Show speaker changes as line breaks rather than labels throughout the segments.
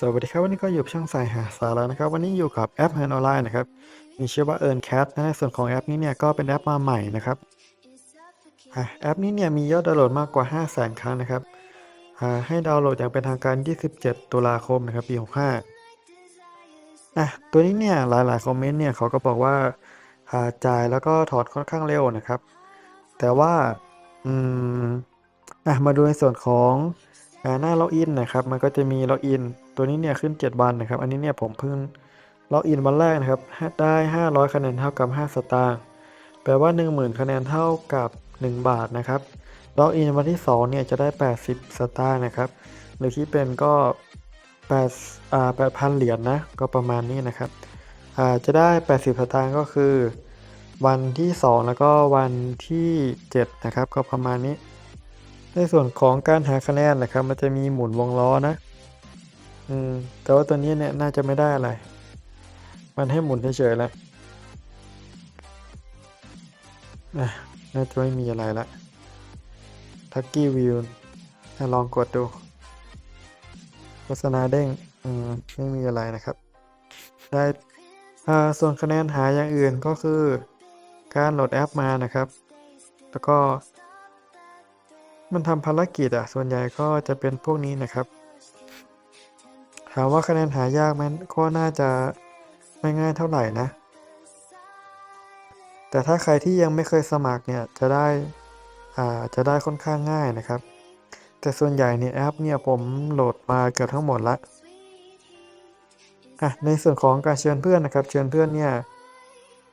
สวัสดีครับวันนี้ก็อยู่ช่องสายหาสาระนะครับ วันนี้อยู่กับแอป Hand Online นะครับมีชื่อว่า EarnCat นะในส่วนของแอปนี้เนี่ยก็เป็นแอปมาใหม่นะครับแอปนี้เนี่ยมียอดดาวน์โหลดมากกว่า 5 0 0 0 0 0 ครั้งนะครับให้ดาวน์โหลดอย่างเป็นทางการ 27 ตุลาคมนะครับปี65อะตัวนี้เนี่ยหลายๆคอมเมนต์เนี่ยเขาก็บอกว่าาจ่ายแล้วก็ถอนค่อนข้างเร็วนะครับ แต่ว่าอืมอะมาดูในส่วนของ หน้าล็อกอินนะครับ มันก็จะมีล็อกอินตัวนี้เนี่ยขึ้น 7 วันนะครับ อันนี้เนี่ยผมเพิ่งล็อกอินวันแรกนะครับ ได้ 500 คะแนนเท่ากับ 5 สตางค์แปลว่า 10,000 คะแนนเท่ากับ 1 บาทนะครับล็อกอินวันที่2เนี่ยจะได้ 80 สตางค์นะครับหรือที่เป็นก็8อ่า8,000 เหรียญนะก็ประมาณนี้นะครับอ่าจะได้ 80 สตางค์ก็คือ วันที่ 2 แล้วก็วันที่ 7 นะครับ ก็ประมาณนี้ ในส่วนของการหาคะแนนนะครับ มันจะมีหมุนวงล้อนะ อืม แต่ว่าตัวนี้เนี่ยน่าจะไม่ได้อะไร มันให้หมุนเฉยๆแล้วนะน่าจะไม่มีอะไรละทักกี้วิวลองกดดู โฆษณาเด้ง อืม ไม่มีอะไรนะครับ ได้อ่าส่วนคะแนนหาอย่างอื่นก็คือ การโหลดแอปมานะครับ แล้วก็ มันทำภารกิจอะส่วนใหญ่ก็จะเป็นพวกนี้นะครับ ถามว่าคะแนนหายากไหมก็น่าจะไม่ง่ายเท่าไหร่นะ แต่ถ้าใครที่ยังไม่เคยสมัครเนี่ยจะได้อ่าจะได้ค่อนข้างง่ายนะครับ แต่ส่วนใหญ่เนี่ยแอปเนี่ยผมโหลดมาเกือบทั้งหมดละอะในส่วนของการเชิญเพื่อนนะครับ เชิญเพื่อนเนี่ย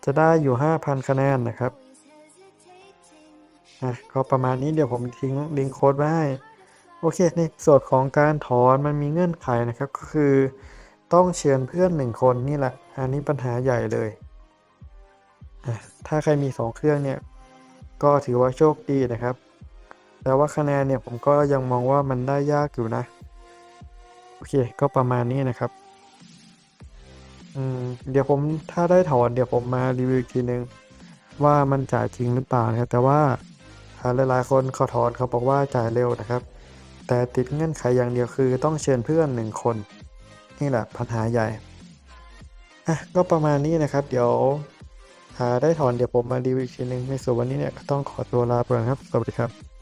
จะได้อยู่ 5,000 คะแนนนะครับ อะก็ประมาณนี้เดี๋ยวผมทิ้งลิงก์โค้ดไว้ให้โอเคในส่วนของการถอนมันมีเงื่อนไขนะครับก็คือต้องเชิญเพื่อนหนึ่งคนนี่แหละ อันนี้ปัญหาใหญ่เลย ถ้าใครมี 2 เครื่องเนี่ย ก็ถือว่าโชคดีนะครับ แต่ว่าคะแนนเนี่ยผมก็ยังมองว่ามันได้ยากอยู่นะ โอเค ก็ประมาณนี้นะครับ อืม เดี๋ยวผมถ้าได้ถอนเดี๋ยวผมมารีวิวอีกทีนึง ว่ามันจ่ายจริงหรือเปล่านะครับแต่ว่า อ่าหลายๆคนเขาถอนเขาบอกว่าจ่ายเร็วนะครับ แต่ติดเงื่อนไขอย่างเดียวคือต้องเชิญเพื่อนหนึ่งคน นี่แหละปัญหาใหญ่อะก็ประมาณนี้นะครับ เดี๋ยวหาได้ถอนเดี๋ยวผมมารีวิวอีกทีนึงในส่วนวันนี้เนี่ยก็ต้องขอตัวลาไปก่อนครับ สวัสดีครับ